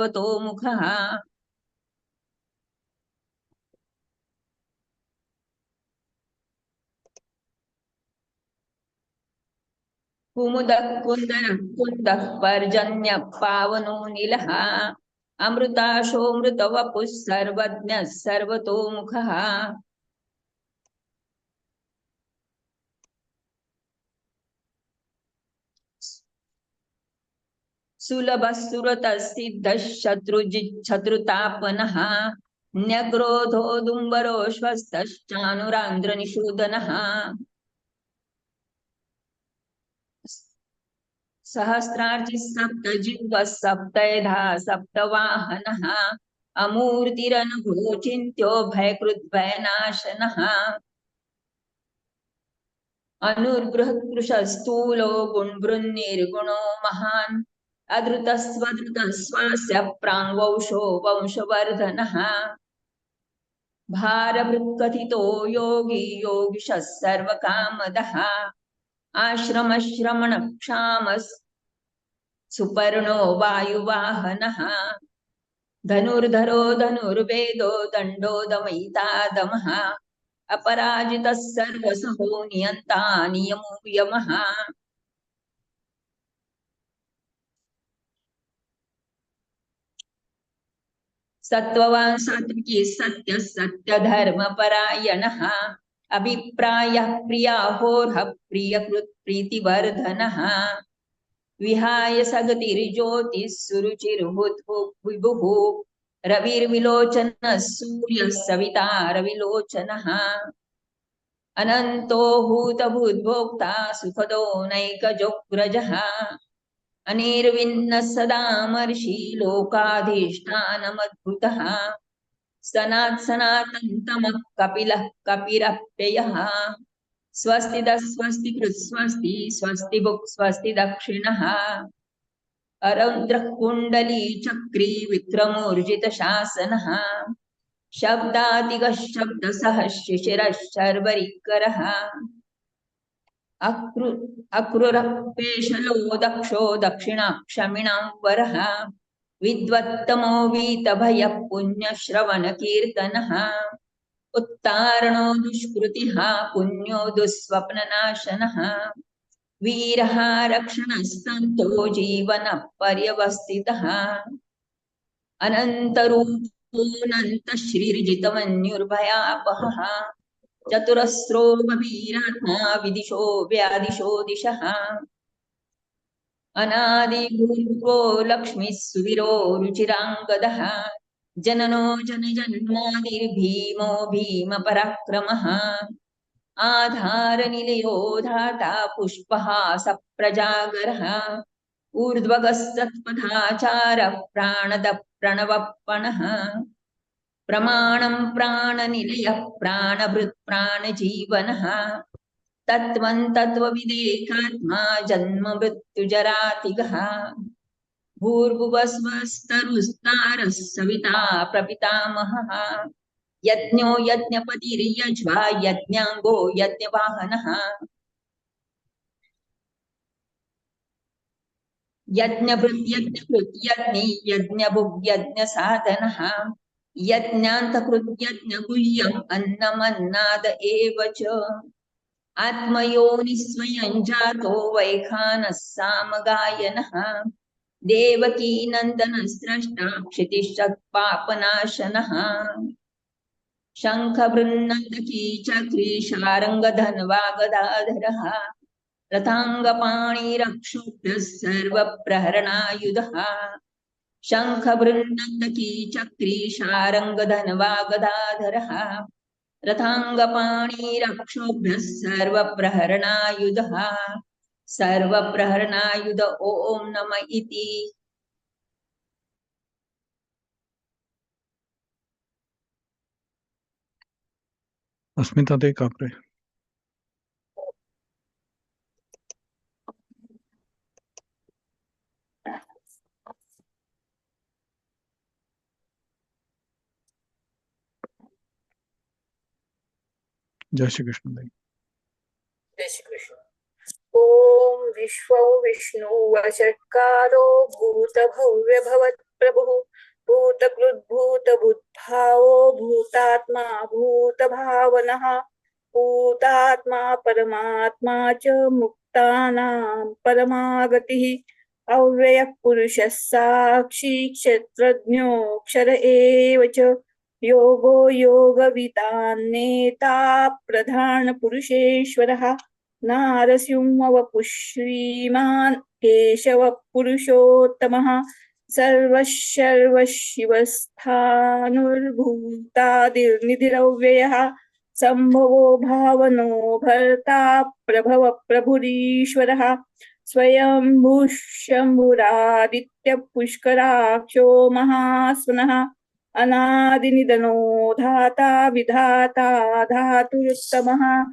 सर्वतोमुखः कुमुदः कुंद कुन्दः पर्जन्यः पावनो नीलः अमृताशोऽमृतवपुः सर्वज्ञः सर्वतोमुखः सुलभः सुरतः सिद्धः शत्रुजिच्छत्रुतापनः न्यग्रोधोदुम्बरोऽश्वस्तश्चानुरान्ध्रनिषूदनः सहस्रार्चिः सप्तजिह्वः सप्तैधा सप्तवाहनः अमूर्तिरनुभूचिन्त्यो भयकृद्भयनाशनः। अनुर्बृहत्कृशस्थूलो महान् अधृतस्वधृतस्वास्य प्राङ्वंशो वंशवर्धनः। भारभृत्कथितो योगी योगिशः सर्वकामदः। आश्रमश्रमणक्षामस् सुपर्णो वायुवाहनः। धनुर्धरो धनुर्वेदो दण्डो दमयिता दमः अपराजितः सर्वसहो नियन्ता नियमो यमः। सत्त्ववान् सात्विकी सत्य सत्य धर्म परायणः अभिप्रायः प्रियाहोर्ह प्रियकृत् प्रीतिवर्धनः। विहाय सगतिर्ज्योतिः सुरुचिर्बुद्भुः विभुः। रविर्विलोचनः सूर्यः सविता रविलोचनः। अनन्तो हूतभूद्भोक्ता सुखदो नैकजोग्रजः। अनिर्विन्नः सदामर्षि लोकाधिष्ठानमद्भुतः। सनात् सनातन्तमः कपिलः कपिरप्ययः स्वस्तिदः स्वस्ति कृत् स्वस्ति बुक् स्वस्ति दक्षिणः। अरौद्रः कुण्डली चक्री विक्रमोर्जितशासनः शब्दातिगः शब्दसः शिशिरः शर्वरिकरः अक्रू अक्रूरपेशलो दक्षो दक्षिणाक्षमिणां वरः। विद्वत्तमो वीतभयः पुण्यश्रवणकीर्तनः उत्तारणो दुष्कृतिः, पुण्यो दुःस्वप्ननाशनः। वीरः रक्षणस्तन्तो जीवनः पर्यवस्थितः अनन्तरूपोऽनन्तश्रीर्जितमन्युर्भयापहः चतुरस्रो गभीरात्मा विदिशो व्यादिशो दिशः। अनादिभूर्भुवो लक्ष्मीः सुविरो रुचिराङ्गदः। जननो जनजन्मादिर्भीमो भीमपराक्रमः। आधारनिलयो धाता पुष्पः सप्रजागरः प्रणवपणः प्रमाणं प्राणनिलयः प्राणभृत् प्राणजीवनः तत्त्वं तत्त्वविदेकात्मा जन्म मृत्युजरातिगः। भूर्भुवस्वस्तरुस्तारः सविता प्रपितामहः। यज्ञो यज्ञपतिर्यज्वा यज्ञाङ्गो यज्ञवाहनः। यज्ञभृत् यज्ञकृत् यज्ञी यज्ञभुग्यज्ञसाधनः यज्ञान्तकृत्यज्ञगुह्यम् अन्नमन्नाद एव च। आत्मयोनिस्वयं जातो वैखानः सामगायनः। देवकी नन्दनस्रष्टा क्षितिश्चत्पापनाशनः शङ्खबृन्नन्दकी चक्रीशारङ्गधन्वागदाधरः। रथाङ्गपाणिरक्षोभ्यः सर्वप्रहरणायुधः। शङ्खबृन्नन्दकी चक्रीशारङ्गधन्वागदाधरः रथाङ्गपाणिरक्षोभ्यः सर्वप्रहरणायुधः सर्वप्रहरणायुध ॐ नम इति। अस्मिता दे कापरे जय श्री कृष्ण भाई। जय श्री कृष्ण। ॐ विश्व विष्णु वषट्कारो भूतभव्यभवत् प्रभुः भूतकृद्भूतबुद्भावो भूतात्मा भूतभावनः, भूतात्मा परमात्मा च मुक्तानां परमागतिः, अव्ययः पुरुषः साक्षी क्षेत्रज्ञोऽक्षर एव च। योगो योगवितान्नेता प्रधानपुरुषेश्वरः नारसिंहवपुः केशवः पुरुषोत्तमः सर्वशर्वशिवस्थानुर्भूतादिर्निधिरव्ययः। सम्भवो भावनो भर्ता प्रभव प्रभुरीश्वरः। स्वयंभुः शम्भुरादित्यः पुष्कराक्षो महास्वनः। अनादिनिधनो धाता विधाता धातुरुत्तमः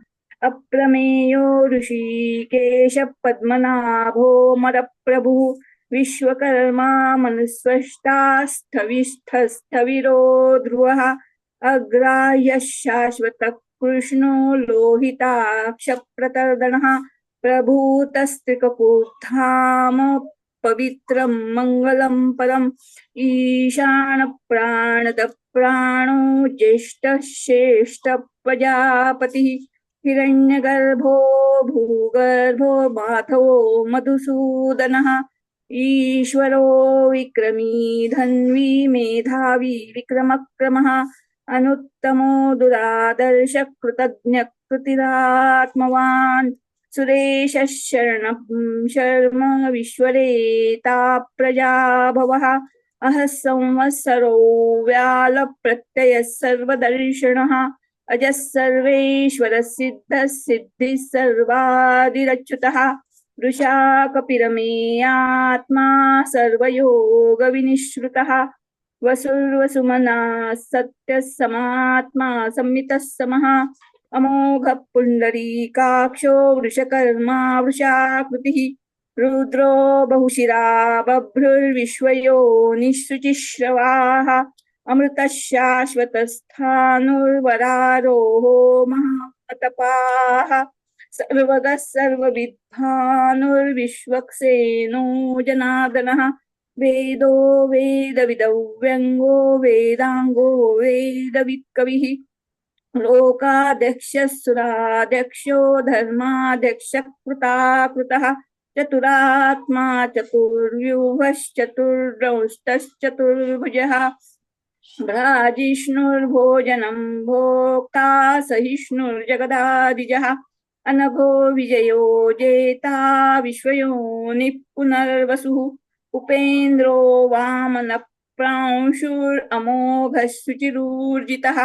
अप्रमेयो ऋषिकेश पद्मनाभो विश्वकर्मा मनुस्वष्टा स्थविस्थस्थविरो ध्रुवः। अग्राह्यः शाश्वतः कृष्णो लोहिताक्षप्रतर्दनः। प्रभूतस्त्रिकपूर्धाम पवित्रं मङ्गलं परम् ईशानप्राणदप्राणो ज्येष्ठः श्रेष्ठः प्रजापतिः हिरण्यगर्भो भूगर्भो माधवो मधुसूदनः। ईश्वरो विक्रमी धन्वी मेधावी विक्रमक्रमः। अनुत्तमो दुरादर्श कृतज्ञकृतिरात्मवान् सुरेशः शरणं शर्म विश्वरेता प्रजाभवः। अहः संवत्सरो व्यालप्रत्ययः सर्वदर्शनः अजः सर्वेश्वरः सिद्धः सिद्धिः सर्वादिरच्युतः वृषा कपिरमेयात्मा सर्वयोगविनिश्रुतः वसुर्वसुमना सत्यः समात्मा संमितः समः। अमोघ पुण्डरीकाक्षो वृषकर्मा वृषाकृतिः रुद्रो बहुशिरा बभ्रुर्विश्वयो निःशुचिश्रवाः अमृतः शाश्वतस्थानुर्वरारोहो महातपाः, सर्वगः सर्वविद्वानुर्विश्वक्सेनो जनार्दनः वेदो वेदविदौ व्यङ्गो वेदाङ्गो वेदवित्कविः लोकाध्यक्षः सुराध्यक्षो धर्माध्यक्षः चतुरात्मा चतुर्व्यूहश्चतुर्दंष्टश्चतुर्भुजः भ्राजिष्णुर्भोजनं भोक्ता सहिष्णुर्जगदादिजः। अनघो विजयो जेता विश्वयोनिः पुनर्वसुः उपेन्द्रो वामनप्रांशुरमोघः शुचिरूर्जितः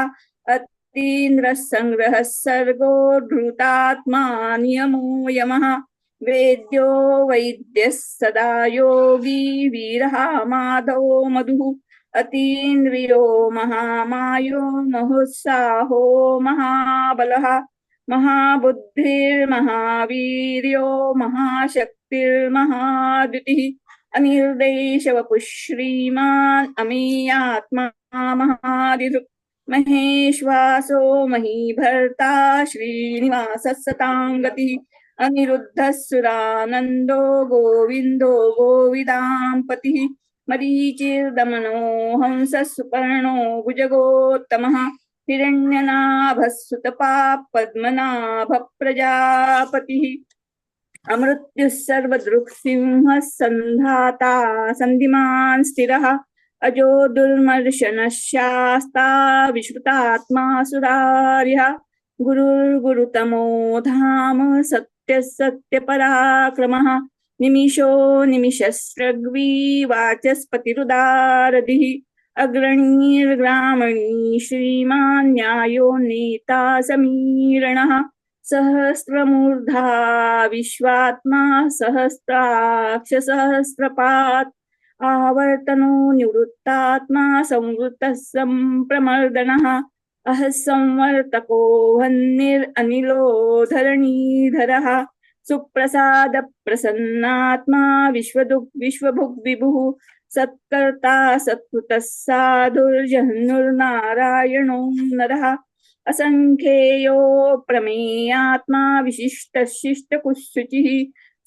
अतीन्द्रः सङ्ग्रहः सर्गो धृतात्मा नियमो यमः। वेद्यो वैद्यः सदा योगी वीरः माधवो मधुः। अतीन्द्रियो महामायो महोत्साहो महाबलः। महाबुद्धिर्महावीर्यो महाशक्तिर्महाद्युतिः। अनिर्देशवपुः श्रीमान् अमीयात्मा महादिधृक् महेश्वासो श्रीनिवासः सतां गतिः अनिरुद्धः सुरानन्दो गोविन्दो गोविदां पतिः मरीचिर्दमनो हंसः सुपर्णो भुजगोत्तमः। हिरण्यनाभः सुतपाः पद्मनाभः प्रजापतिः अमृत्युः सर्वदृक्सिंहः सन्धाता स्थिरः। अजो दुर्मर्शनः शास्ता विश्रुतात्मा सुरार्यः गुरुर्गुरुतमो धाम सत्यः सत्यपराक्रमः निमिषो निमिषस्रग्वी वाचस्पतिरुदारधिः अग्रणीर्ग्रामणी श्रीमान् न्यायो नेता समीरणः सहस्रमूर्धा विश्वात्मा सहस्राक्ष आवर्तनो निवृत्तात्मा संवृतः सम्प्रमर्दनः अह संवर्तको वह्निरनिलो धरणीधरः सुप्रसाद प्रसन्नात्मा विश्वदुग् विश्वभुग् विभुः सत्कर्ता सत्कृतः साधुर्जह्नुर्नारायणो नरः। असङ्ख्येयो प्रमेयात्मा विशिष्टशिष्टकुशुचिः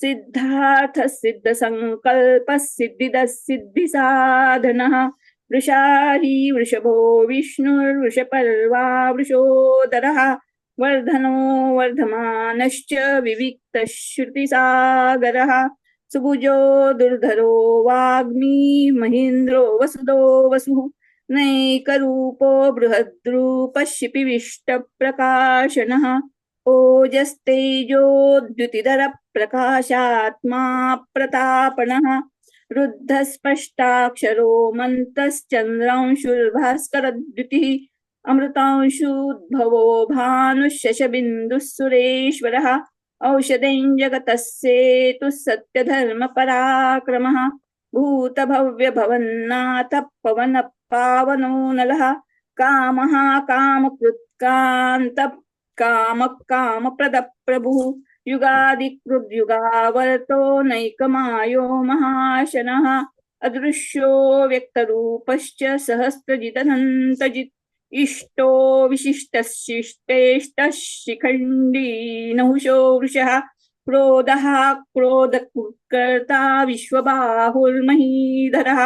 सिद्धार्थ सिद्ध संकल्प सिद्धिद सिद्धि साधन वृषाही वृषभो विष्णुर्वृषपर्वा वृषोदर वर्धनो वर्धमानश्च विविक्तश्रुतिसागरः। सुभुजो दुर्धरो वाग्मी महीन्द्रो वसुदो वसुः। नैकरूपो बृहद्रूपशिपिविष्टप्रकाशनः। ओजस्तेजोद्युतिधरप्रकाशात्मा प्रतापणः रुद्धस्पष्टाक्षरो मन्तश्चन्द्रांशुर्भास्करद्युतिः जगतः सेतुः सत्यधर्मपराक्रमः भूतभव्यभवन्नाथ पवनः पावनो नलः कामः कामकृत्कान्तः कामः कामप्रदप्रभुः युगादिकृद्युगावर्तो नैकमायो महाशनः अदृश्यो व्यक्तरूपश्च सहस्रजितनन्तजित् इष्टो विशिष्टशिष्टेष्टः शिखण्डी नहुषो वृषः क्रोधः क्रोधकर्ता विश्वबाहुर्महीधरः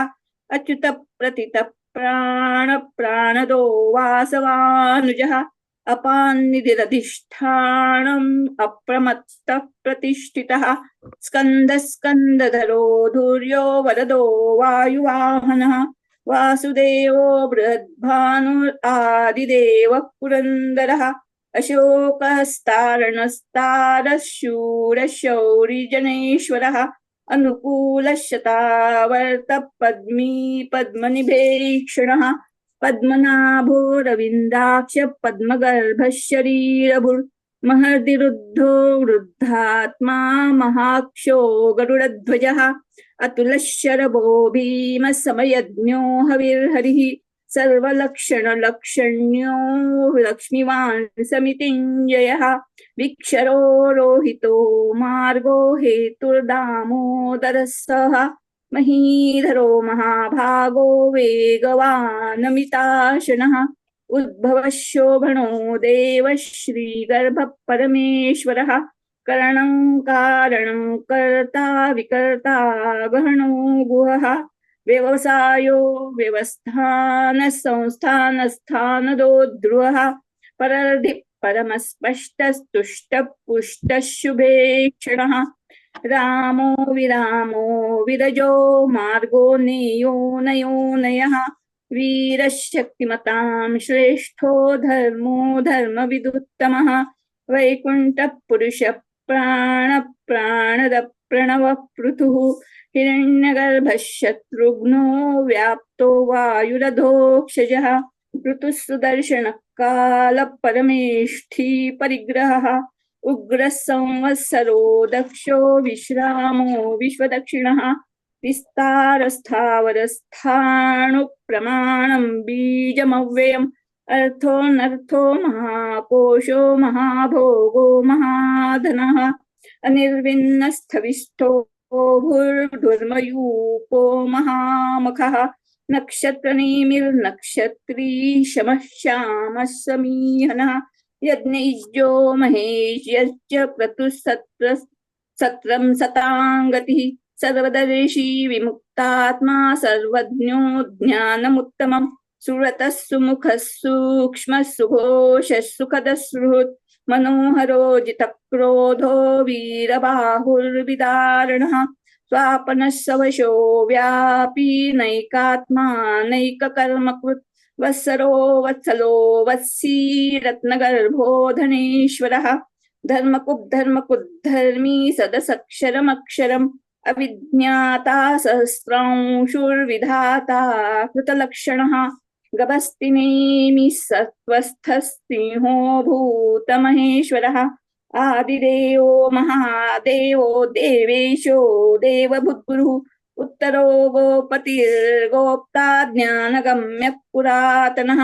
अच्युत प्रतित प्राण प्राणदो वासवानुजः अपान्निधिरधिष्ठानम् अप्रमत्तः प्रतिष्ठितः स्कन्दः स्कन्दधरो धुर्यो वरदो वायुवाहनः। वासुदेवो बृहद्भानुरादिदेवः पुरन्दरः। अनुकूलशतावर्त पद्मी पद्मनिभेक्षणः पद्मनाभो रविन्दाक्ष पद्मगर्भः शरीरभुर् महर्दिरुद्धो वृद्धात्मा महाक्षो गरुडध्वजः अतुलशरभो भीमसमयज्ञो हविर्हरिः सर्वलक्षणलक्षण्यो लक्ष्मीवान् समितिञ्जयः विक्षरो रोहितो मार्गो हेतुर्दामोदरः महीधरो महाभागो वेगवानमिताशनः। उद्भवः शोभनो देवः श्रीगर्भः परमेश्वरः करणं कारणं कर्ता विकर्ता गहनो गुहः। व्यवसायो व्यवस्थानः संस्थानस्थानदो ध्रुवः परर्धि परमस्पष्टस्तुष्टः पुष्टः शुभेक्षणः रामो विरामो विरजो मार्गो नेयो नयो नयः। वीरः शक्तिमतां श्रेष्ठो धर्मो धर्मविदुत्तमः। वैकुण्ठः पुरुषः प्राण प्राणद प्रणवः पृथुः हिरण्यगर्भः शत्रुघ्नो व्याप्तो वायुरधोक्षजः। ऋतुः सुदर्शनः कालः परमेष्ठी परिग्रहः उग्रः संवत्सरो दक्षो विश्रामो विश्वदक्षिणः विस्तारस्थावरस्थाणुप्रमाणं बीजमव्ययम् अर्थोऽनर्थो महाकोशो महाभोगो महाधनः अनिर्विन्नस्थविष्ठो भूर्धुर्मयूपो महामखः नक्षत्रनेमिर्नक्षत्री शमः श्यामः समीहनः यज्ञैज्यो महेश्यश्च क्रतुः सत्र सताङ्गतिः सर्वदर्शी विमुक्तात्मा सर्वज्ञो ज्ञानमुत्तमम् सुरतः सुमुखः सूक्ष्मः सुघोषः सुखदः सुहृत् मनोहरो जितक्रोधो वीरबाहुर्विदारणः स्वापनः सवशो व्यापी नैकात्मा नैककर्मकृत् वत्सरो वत्सलो वत्सी रत्नगर्भो धनेश्वरः धर्मकुद्धर्मकुद्धर्मी सदसक्षरमक्षरम् अविज्ञाता सहस्रांशुर्विधाता कृतलक्षणः। गभस्तिनेमि सत्त्वस्थः सिंहो भूतमहेश्वरः आदिदेवो महादेवो देवेशो देवभूद्गुरुः उत्तरो गोपतिर्गोप्ता ज्ञानगम्यः पुरातनः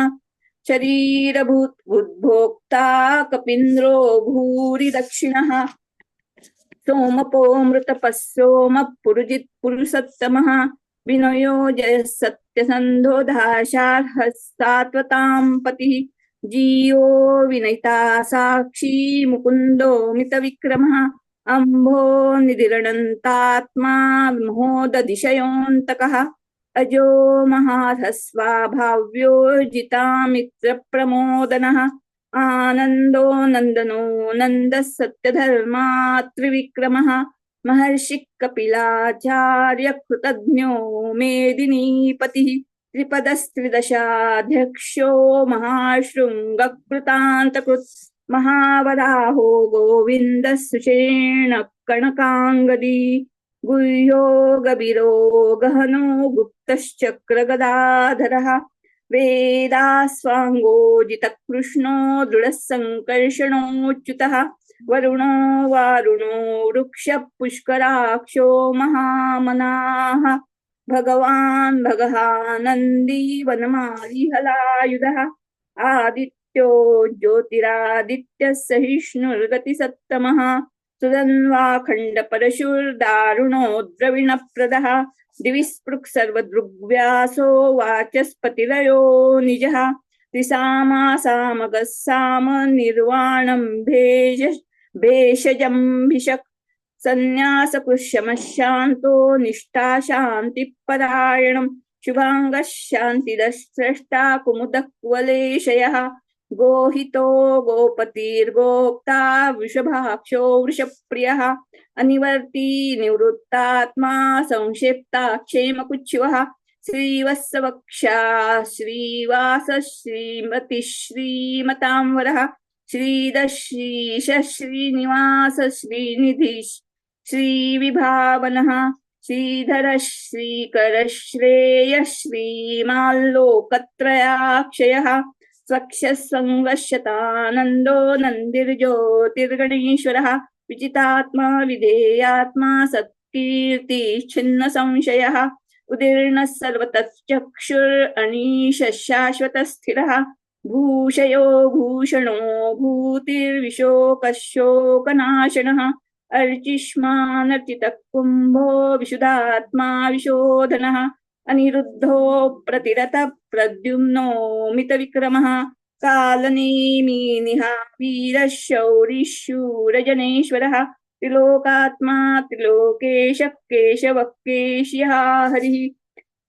शरीरभूत् उद्भोक्ता कपीन्द्रो भूरि दक्षिणः सोमपोऽमृतपः सोमः पुरुजित् पुरुषोत्तमः विनयो जयः सत्यसन्धो दाशार्हः सात्वतां पतिः जीवो विनयिता साक्षी मुकुन्दो मितविक्रमः अम्भो निदिरणन्तात्मा मोददिशयोऽन्तकः अजो महाधस्वाभाव्यो जितामित्रप्रमोदनः आनन्दो नन्दनो नन्दः सत्यधर्मा त्रिविक्रमः महर्षिः कपिलाचार्य कृतज्ञो मेदिनीपतिः। त्रिपदस्त्रिदशाध्यक्षो महाशृङ्गकृतान्तकृत् महावराहो गोविन्दः सुषेण कणकाङ्गदी गुह्यो गबिरो गहनो गुप्तश्चक्रगदाधरः वेदास्वाङ्गोजितकृष्णो दृढः सङ्कर्षणोच्युतः वरुणो वारुणो वृक्षः पुष्कराक्षो महामनाः भगवान् भगहानन्दी वनमालिहलायुधः आदित्यो ज्योतिरादित्यः सहिष्णुर्गतिसत्तमः सुधन्वाखण्डपरशुर्दारुणो द्रविणप्रदः दिवि स्पृक् सर्वदृग्व्यासो वाचस्पतिलयो निजः। त्रिसामा सामगः साम निर्वाणं भेष सन्न्यासकृशमशान्तो निष्ठा शान्तिपरायणम् शुभाङ्गः कुमुदः कुवलेशयः गोहितो गोपतिर्गोप्ता वृषभाक्षो वृषप्रियः। अनिवर्ती निवृत्तात्मा संक्षिप्ता क्षेमकुच्युवः श्रीवत्सवक्षा श्रीवास श्रीमति श्रीमतांवरः श्रीदश्रीश श्रीनिवास श्रीनिधि श्रीविभावनः श्रीधर श्रीकर श्रीमाल्लोकत्रयाक्षयः स्वक्षसङ्गशतानन्दो नन्दिर्ज्योतिर्गणेश्वरः विजितात्मा विधेयात्मा संशयः उदीर्णः सर्वतश्चक्षुरनीश शाश्वतस्थिरः भूषयो भूषणो भूतिर्विशोकशोकनाशनः अर्चिष्मानर्चितः कुम्भो विशुधात्मा विशोधनः अनिरुद्धो प्रतिरतः प्रद्युम्नो मितविक्रमः कालनेमिनिहा वीरः शौरिशूरजनेश्वरः त्रिलोकात्मा त्रिलोकेशः केशवः केश्यः हरिः।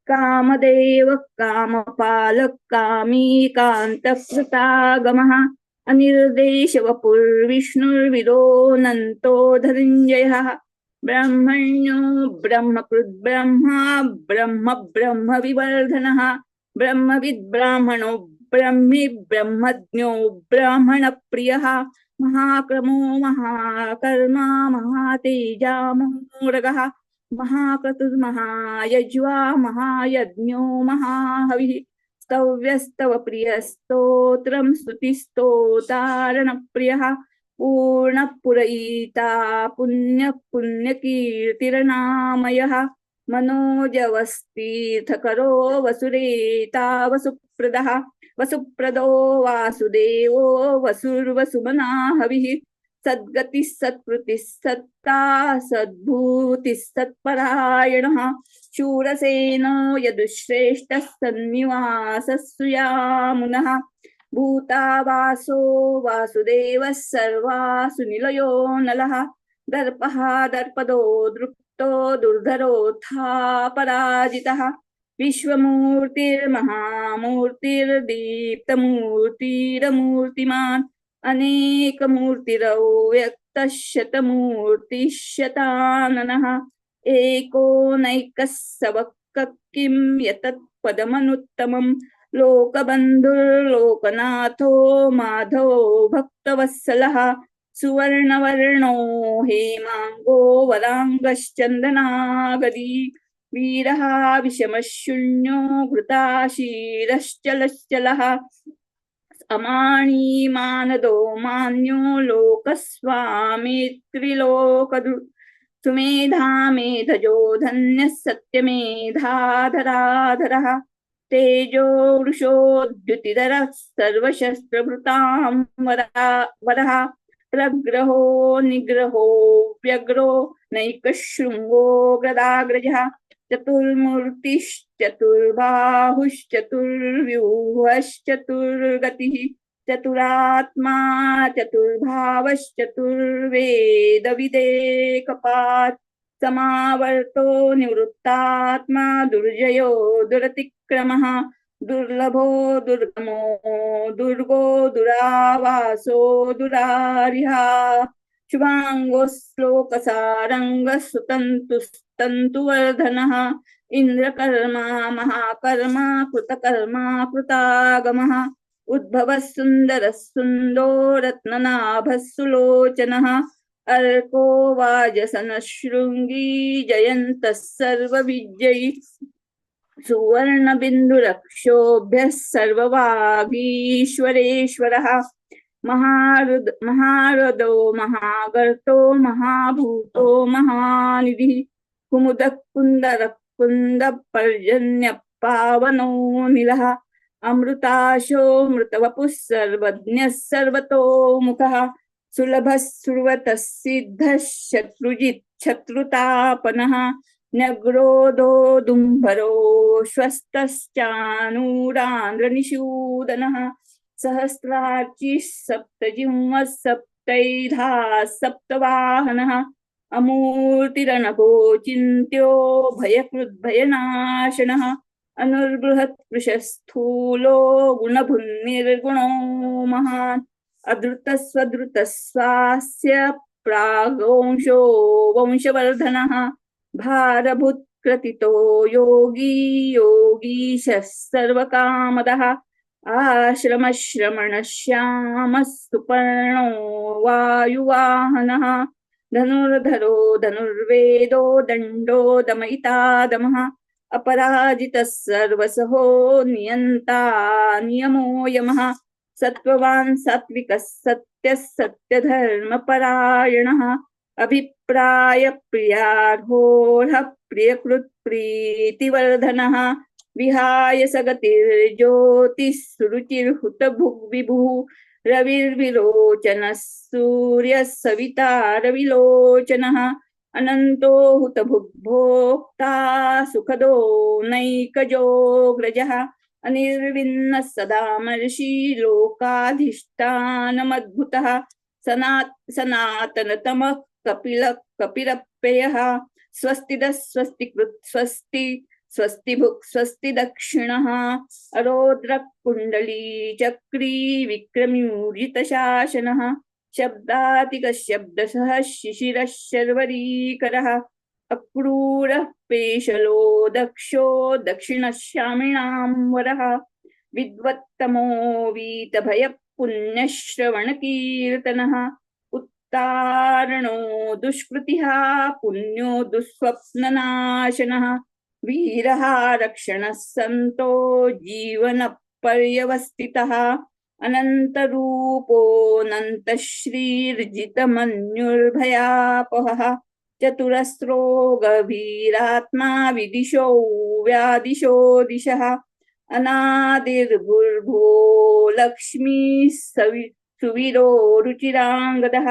कामदेवः, कामपालः कामी कान्तकृतागमः अनिर्देशवपुर्विष्णुर्विदोऽनन्तो धनञ्जयः ब्रह्मण्यो ब्रह्मकृद्ब्रह्मा ब्रह्म ब्रह्म विवर्धनः ब्रह्मविद् ब्राह्मणो ब्रह्मि ब्रह्मज्ञो ब्राह्मणप्रियः। महाक्रमो महाकर्मा, महातेजा महाक्रतुर्महायज्वा, महायज्ञो, महाहविः। स्तव्यस्तव प्रियस्तोत्रं पूर्णपुरयिता पुण्य पुण्यकीर्तिरनामयः मनोजवस्तीर्थकरो वसुरेता वसुप्रदः वसुप्रदो वासुदेवो वसुर्वसुमनाहविः। सद्गतिः सत्कृतिः सत्ता सद्भूतिः सत्परायणः शूरसेनो यदुश्रेष्ठः सन्निवासः सुयामुनः भूतावासो वासुदेवः सर्वासु निलयो नलः दर्पः दर्पदो दृप्तो दुर्धरोऽथापराजितः विश्वमूर्तिर्महामूर्तिर्दीप्तमूर्तिरमूर्तिमान् अनेकमूर्तिरव्यक्तः शतमूर्तिः शताननः एको नैकः सवक्क किं यतत्पदमनुत्तमम् लोकबन्धुर्लोकनाथो माधवो भक्तवत्सलः सुवर्णवर्णो हेमाङ्गो वराङ्गश्चन्दनागदी वीरः विषमशून्यो घृताशीरश्चलश्चलः अमाणी मानदो मान्यो लोकस्वामित्रिलोकदृ सुमेधा मेधजो धन्यः सत्यमेधाधराधरः तेजो वृषोद्युतिधरः सर्वशस्त्रभृतां वरः। प्रग्रहो निग्रहो व्यग्रो नैकशृङ्गो गदाग्रजः। चतुर्मूर्तिश्चतुर्बाहुश्चतुर्व्यूहश्चतुर्गतिः चतुरात्मा चतुर्भावश्चतुर्वेद विदेकपात् समावर्तो निवृत्तात्मा दुर्जयो दुरतिक्रमः दुर्लभो दुर्गमो दुर्गो दुरावासो दुरारिहा। शुभाङ्गो श्लोकसारङ्गः सुतन्तुस्तन्तुवर्धनः इन्द्रकर्मा, महाकर्मा, कृतकर्मा, कृतागमः उद्भवः सुन्दरः सुन्दो रत्ननाभः सुलोचनः अर्को वाजसनः शृङ्गी जयन्तः सर्वविजयी सुवर्णबिन्दुरक्षोभ्यः सर्ववागीश्वरेश्वरः। महारुद, महारदो महागर्तो महाभूतो, महानिधिः कुन्दपर्जन्य पावनो निलः, अमृताशो मृतवपुः सर्वज्ञः सर्वतोमुखः सुलभः सुर्वतः सिद्धः शत्रुजित् शत्रुतापनः, न्यग्रोधो दुम्भरो श्वस्तश्चानूरान्द्रनिषूदनः सहस्रार्चिः सप्तजिह्वः सप्तैधा सप्तवाहनः अमूर्तिरणभो चिन्त्यो भयकृद्भयनाशनः अनुर्बृहत्कृशस्थूलो गुणभुन्निर्गुणो महान् अधृतस्वधृतस्वास्य प्रागवंशो वंशवर्धनः भारभूत्क्रतितो योगी योगीशः सर्वकामदः आश्रमश्रमणश्यामः सुपर्णो वायुवाहनः धनुर्धरो धनुर्वेदो दण्डो दमयितादमः अपराजितः सर्वसहो नियन्ता नियमो सात्विकः सत्यः सत्यधर्मपरायणः अभिप्राय प्रियार्होढः प्रियकृत् प्रीतिवर्धनः विहाय सगतिर्ज्योतिः सुरुचिर्हुतभुग्विभुः रविर्विलोचनः सूर्यः सविता रविलोचनः। अनन्तो हुतभुग्भोक्ता सुखदो नैकजोऽग्रजः अनिर्विन्नः सदामर्षि लोकाधिष्ठानमद्भुतः। सनात् सनातनतमः कपिल कपिरप्ययः स्वस्तिदः स्वस्तिकृत् स्वस्ति स्वस्ति स्वस्ति दक्षिणः अरोद्रकुण्डली चक्री, विक्रम्यूर्जितशासनः शब्दातिकः शब्दसः शिशिरः शर्वरीकरः अक्रूरः पेशलो, दक्षो दक्षिणश्यामिणां वरः विद्वत्तमो वीतभयः पुण्यश्रवणकीर्तनः उत्तारणो दुष्कृतिः पुण्यो, दुःस्वप्ननाशनः वीरः रक्षणः सन्तो जीवनपर्यवस्थितः अनन्तरूपोऽनन्तश्रीर्जितमन्युर्भयापहः चतुरस्रो गभीरात्मा विदिशो व्यादिशो दिशः अनादिर्भुर्भुवो लक्ष्मीः सवि सुवीरो रुचिराङ्गदः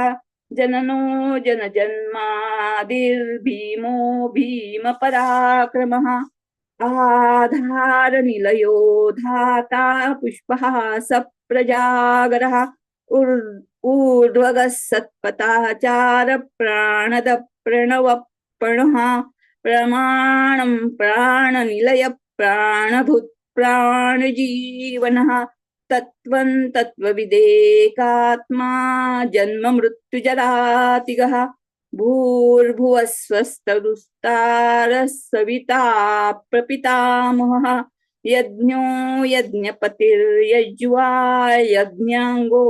जननो जनजन्मादिर्भीमो भीमपराक्रमः। आधारनिलयो धाता पुष्पः सप्रजागरः। उर्- ऊर्ध्वगः सत्पथाचार प्राणद प्रणवप्रणः प्रमाणं प्राणनिलय प्राणभूत् प्राणजीवनः तत्त्वं तत्त्वविदेकात्मा जन्म मृत्युजरातिगः भूर्भुवः स्वस्तरुस्तारः सविता प्रपितामहः यज्ञो यज्ञपतिर्यज्वा यज्ञाङ्गो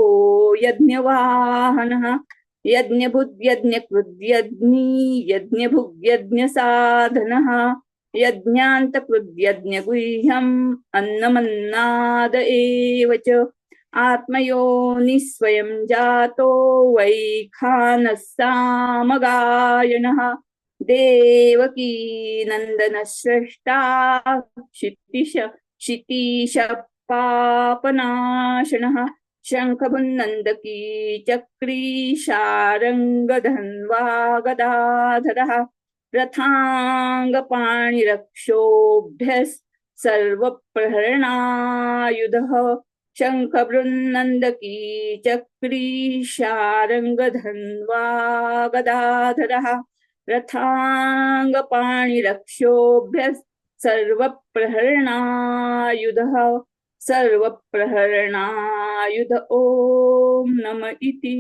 यज्ञवाहनः यज्ञभुद्यज्ञकृद्यज्ञी यज्ञभुग्यज्ञसाधनः यज्ञान्तकृद्यज्ञगुह्यम् अन्नमन्नाद एव च। आत्मयोनिः स्वयं जातो वैखानः सामगायनः देवकी नन्दनश्रेष्ठा क्षितिश क्षितीश पापनाशनः शङ्खभुन्नन्दकी चक्री शारङ्गधन्वा रथाङ्गपाणिरक्षोभ्यः सर्वप्रहरणायुधः शङ्खबृन्नन्दकी चक्री शारङ्गधन्वा गदाधरः रथाङ्गपाणिरक्षोभ्यः सर्वप्रहरणायुधः सर्वप्रहरणायुध ॐ नम इति।